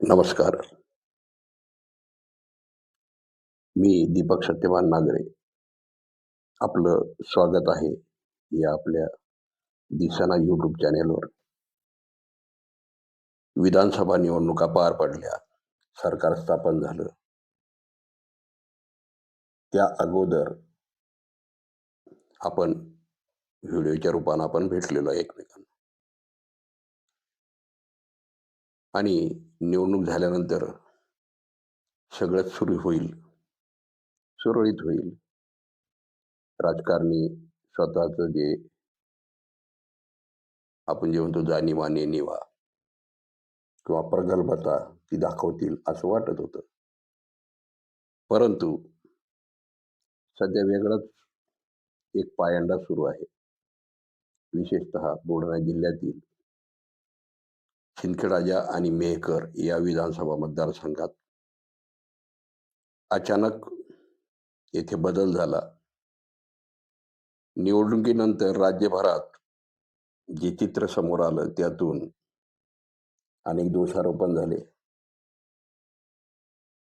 नमस्कार. मी दीपक सत्यवान नागरे. आपलं स्वागत आहे या आपल्या दिसाना यूट्यूब चॅनेलवर विधानसभा निवडणुका पार पडल्या. सरकार स्थापन झालं. त्या अगोदर आपण व्हिडिओच्या रूपानं आपण भेटलेलो एकमेकांना. आणि निवडणूक झाल्यानंतर सगळंच सुरू होईल. सुरळीत होईल. राजकारणी स्वतःचं जे आपण जे म्हणतो जाणीवा नेणीवा किंवा प्रगल्भता ती दाखवतील असं वाटत होतं. परंतु सध्या वेगळंच एक पायंडा सुरू आहे. विशेषतः बुलढाणा जिल्ह्यातील शिंदखेडाजा आणि मेहकर या विधानसभा मतदारसंघात अचानक येथे बदल झाला. निवडणुकीनंतर राज्यभरात जे चित्र समोर आलं त्यातून अनेक दोषारोपण झाले.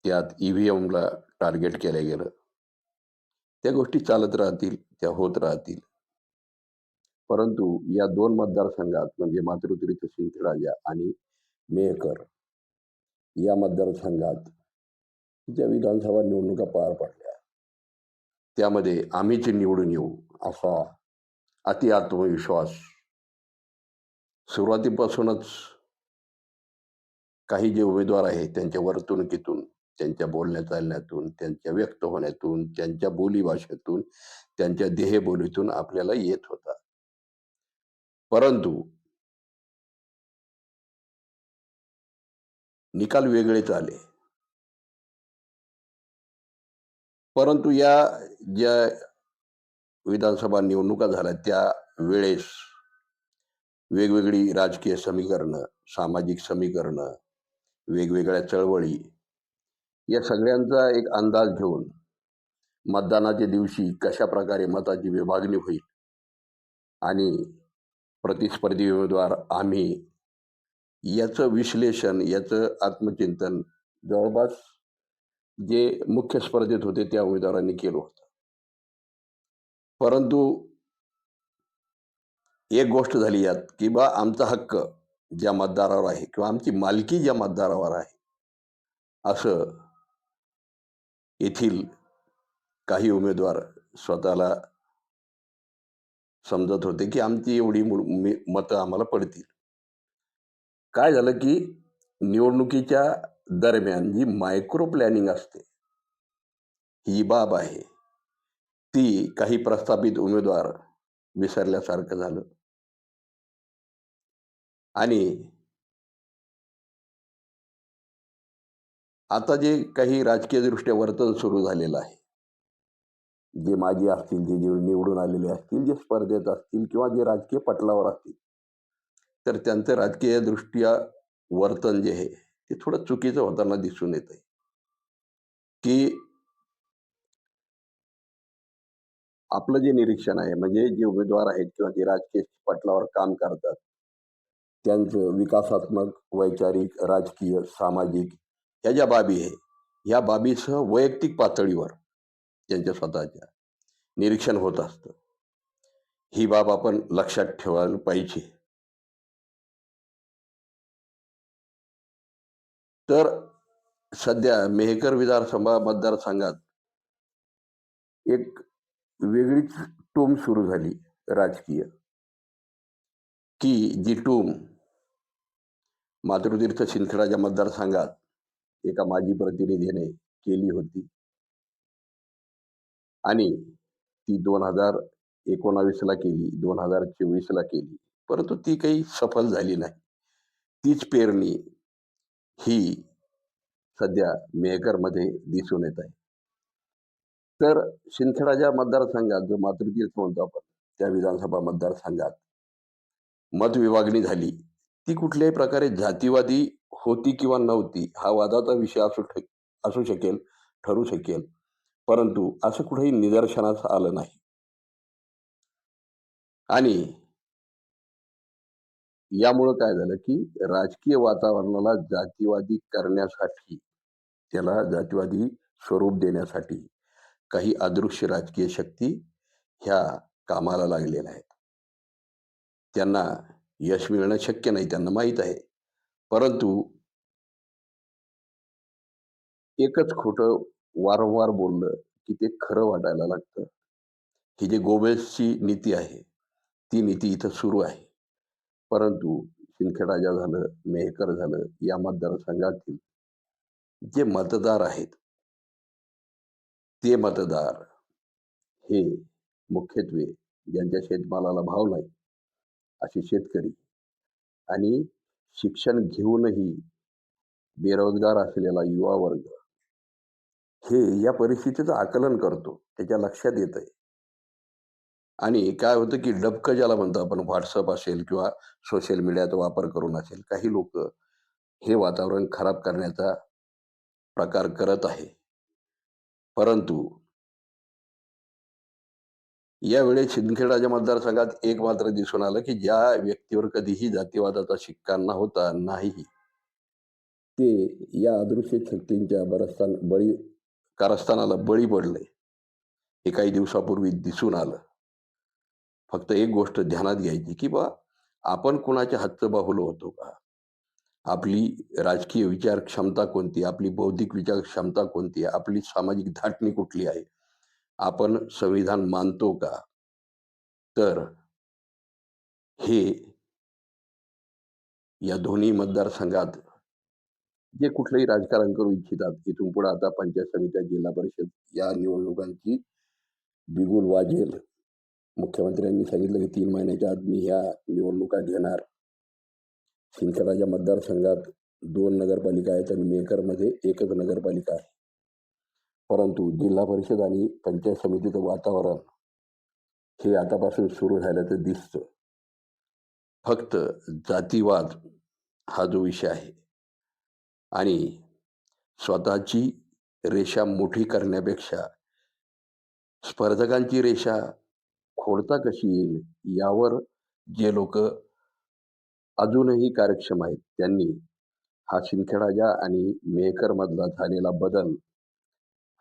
त्यात ईव्हीएमला टार्गेट केलं गेलं. त्या गोष्टी चालत राहतील त्या होत राहतील. परंतु या दोन मतदारसंघात म्हणजे मातृतीर्थ शिंदखेडाजा आणि मेहकर या मतदारसंघात ज्या विधानसभा निवडणुका पार पडल्या त्यामध्ये आम्हीच निवडून येऊ असा अति आत्मविश्वास सुरुवातीपासूनच काही जे उमेदवार आहेत त्यांच्या वर्तणुकीतून त्यांच्या बोलण्या चालण्यातून त्यांच्या व्यक्त होण्यातून त्यांच्या बोलीभाषेतून त्यांच्या देहबोलीतून आपल्याला येत होता. परंतु निकाल वेगळेच आले. परंतु या ज्या विधानसभा निवडणुका झाल्या त्या वेळेस वेगवेगळी राजकीय समीकरणं सामाजिक समीकरणं वेगवेगळ्या चळवळी या सगळ्यांचा एक अंदाज घेऊन मतदानाच्या दिवशी कशा प्रकारे मताची विभागणी होईल आणि प्रतिस्पर्धी उमेदवार आम्ही. याचं विश्लेषण याचं आत्मचिंतन जवळपास जे मुख्य स्पर्धेत होते त्या उमेदवारांनी केलं होतं. परंतु एक गोष्ट झाली यात की बा आमचा हक्क ज्या मतदारावर आहे किंवा आमची मालकी ज्या मतदारावर आहे असं येथील काही उमेदवार स्वतःला समजत होते की आमची एवढी मतं आम्हाला पडतील. काय झालं की निवडणुकीच्या दरम्यान जी मायक्रो प्लॅनिंग असते ही बाब आहे. ती काही प्रस्थापित उमेदवार विसरल्यासारखं झालं. आणि आता जे काही राजकीय दृष्ट्या वर्तन सुरू झालेलं आहे जे माजी असतील जे निवडून आलेले असतील जे स्पर्धेत असतील किंवा जे राजकीय पटलावर असतील तर त्यांचं राजकीय दृष्ट्या वर्तन जे आहे ते थोडं चुकीचं होताना दिसून येत आहे की आपलं जे निरीक्षण आहे म्हणजे जे उमेदवार आहेत किंवा जे राजकीय पटलावर काम करतात त्यांचं विकासात्मक वैचारिक राजकीय सामाजिक ह्या ज्या बाबी आहे ह्या बाबीसह वैयक्तिक पातळीवर त्यांच्या स्वतःच्या. निरीक्षण होत असतं. ही बाब आपण लक्षात ठेवायला पाहिजे. तर सध्या मेहकर विधानसभा मतदारसंघात एक वेगळीच टूम सुरू झाली राजकीय. की जी टूम मातृतीर्थ शिंदखेडाच्या मतदारसंघात एका माजी प्रतिनिधीने केली होती. आणि ती दोन हजार एकोणावीसला केली दोन हजार चोवीसला केली. परंतु ती काही सफल झाली नाही. तीच पेरणी ही सध्या मेहकरमध्ये दिसून येत आहे. तर शिंदखेडाच्या मतदारसंघात जो मातृतीर्थ म्हणतो आपण त्या विधानसभा मतदारसंघात मत विभागणी झाली. ती कुठल्याही प्रकारे जातीवादी होती किंवा नव्हती हा वादाचा विषय असू असू शकेल ठरू शकेल. परंतु असं कुठेही निदर्शनास आलं नाही. आणि यामुळं काय झालं की राजकीय वातावरणाला जातीवादी करण्यासाठी त्याला जातीवादी स्वरूप देण्यासाठी काही अदृश्य राजकीय शक्ती ह्या कामाला लागलेल्या आहेत. त्यांना यश मिळणं शक्य नाही त्यांना माहीत आहे. परंतु एकच खोटं वारंवार बोललं की ते खरं वाटायला लागतं. ही जी गोबेल्सची नीती आहे ती नीती इथं सुरू आहे. परंतु शिंदखेडाजा झालं मेहकर झालं या मतदारसंघातील जे मतदार आहेत ते मतदार हे मुख्यत्वे ज्यांच्या शेतमालाला भाव नाही असे शेतकरी आणि शिक्षण घेऊनही बेरोजगार असलेला युवा वर्ग हे या परिस्थितीचं आकलन करतो. त्याच्या लक्षात येत आहे आणि काय होतं की डबकं ज्याला म्हणतो आपण व्हॉट्सअप असेल किंवा सोशल मीडियाचा वापर करून असेल काही लोक हे वातावरण खराब करण्याचा प्रकार करत आहे. परंतु यावेळी शिंदखेडाच्या मतदारसंघात एक मात्र दिसून आलं की ज्या व्यक्तीवर कधीही जातीवादाचा शिक्का होता नाही ते या अदृश्य शक्तींच्या बरस्थान बळी कारस्थानाला बळी पडले हे काही दिवसापूर्वी दिसून आलं. फक्त एक गोष्ट ध्यानात घ्यायची की बा आपण कुणाच्या हातचं बाहुलं होतो का? आपली राजकीय विचार क्षमता कोणती? आपली बौद्धिक विचार क्षमता कोणती? आहे आपली सामाजिक धाटणी कुठली आहे? आपण संविधान मानतो का? तर हे या दोन्ही मतदारसंघात जे कुठलंही राजकारण करू इच्छितात इथून पुढे आता पंचायत समित्या जिल्हा परिषद या निवडणुकांची बिगुल वाजेल. मुख्यमंत्र्यांनी सांगितलं की तीन महिन्याच्या आत मी ह्या निवडणुका घेणार. सिंदखेडाच्या मतदारसंघात दोन नगरपालिका आहेत आणि मेकरमध्ये एकच नगरपालिका आहे. परंतु जिल्हा परिषद आणि पंचायत समितीचं वातावरण हे आतापासून सुरू झाल्याचं दिसतं. फक्त जातीवाद हा जो विषय आहे आणि स्वतःची रेषा मोठी करण्यापेक्षा स्पर्धकांची रेषा खोडता कशी येईल यावर जे लोक अजूनही कार्यक्षम आहेत त्यांनी हा शिंदखेडाजा आणि मेकरमधला झालेला बदल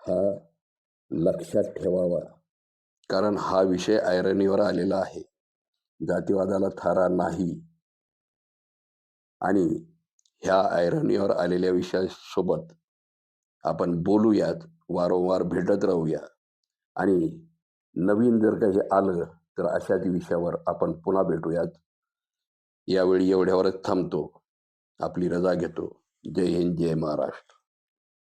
हा लक्षात ठेवावा. कारण हा विषय ऐरणीवर आलेला आहे. जातीवादाला थारा नाही. आणि ह्या ऐरणीवर आलेल्या विषयासोबत आपण बोलूयात वारंवार भेटत राहूया. आणि नवीन जर काही आलं तर अशाच विषयावर आपण पुन्हा भेटूयात. यावेळी एवढ्यावरच थांबतो. आपली रजा घेतो. जय हिंद जय महाराष्ट्र.